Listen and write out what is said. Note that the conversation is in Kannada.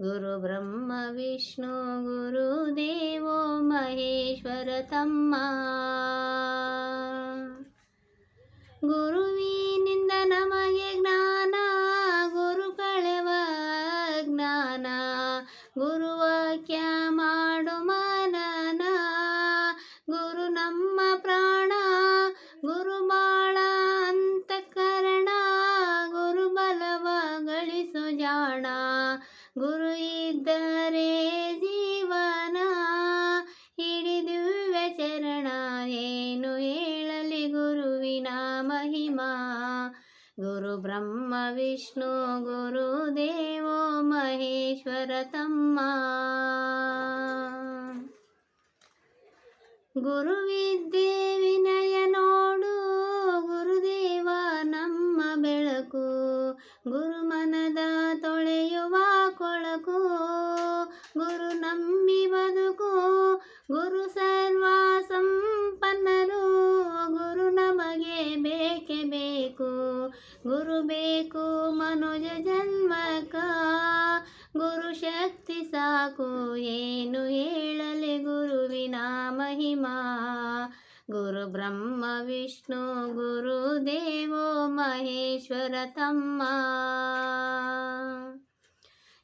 ಗುರು ಬ್ರಹ್ಮ, ವಿಷ್ಣು ಗುರುದೇವೋ ಮಹೇಶ್ವರ ತಮ್ಮ. ಗುರುವಿನಿಂದ ನಮಗೆ ಜ್ಞಾನ, ಗುರು ಕಳೆವ ಜ್ಞಾನ. ಗುರುವಾಕ್ಯ ಮಾಡು ಮನನ. ಗುರು ನಮ್ಮ ಪ್ರಾಣ, ಗುರು ಬಾಳ ಅಂತಃಕರಣ. ಗುರು ಬಲವ ಗಳಿಸು ಜಾಣ. ಗುರು ಇದ್ದರೆ ಜೀವನ ಹಿಡಿದಿವ್ಯ ಚರಣ ಏನು ಹೇಳಲಿ ಗುರುವಿನ ಮಹಿಮಾ? ಗುರು ಬ್ರಹ್ಮ, ವಿಷ್ಣು, ಗುರು ದೇವೋ, ಮಹೇಶ್ವರ ತಮ್ಮ. ಗುರುವಿದ್ಯೆ ಗುರು ನಂಬಿ ಬದುಕು ಗುರು ಸರ್ವ ಸಂಪನ್ನರು ಗುರು ನಮಗೆ ಬೇಕೆ ಬೇಕು. ಗುರು ಬೇಕು ಮನುಜ ಜನ್ಮಕ, ಗುರು ಶಕ್ತಿ ಸಾಕು, ಏನು ಹೇಳಲಿ ಗುರುವಿನ ಮಹಿಮಾ. ಗುರು ಬ್ರಹ್ಮ, ವಿಷ್ಣು, ಗುರು ದೇವೋ ಮಹೇಶ್ವರ ತಮ್ಮ.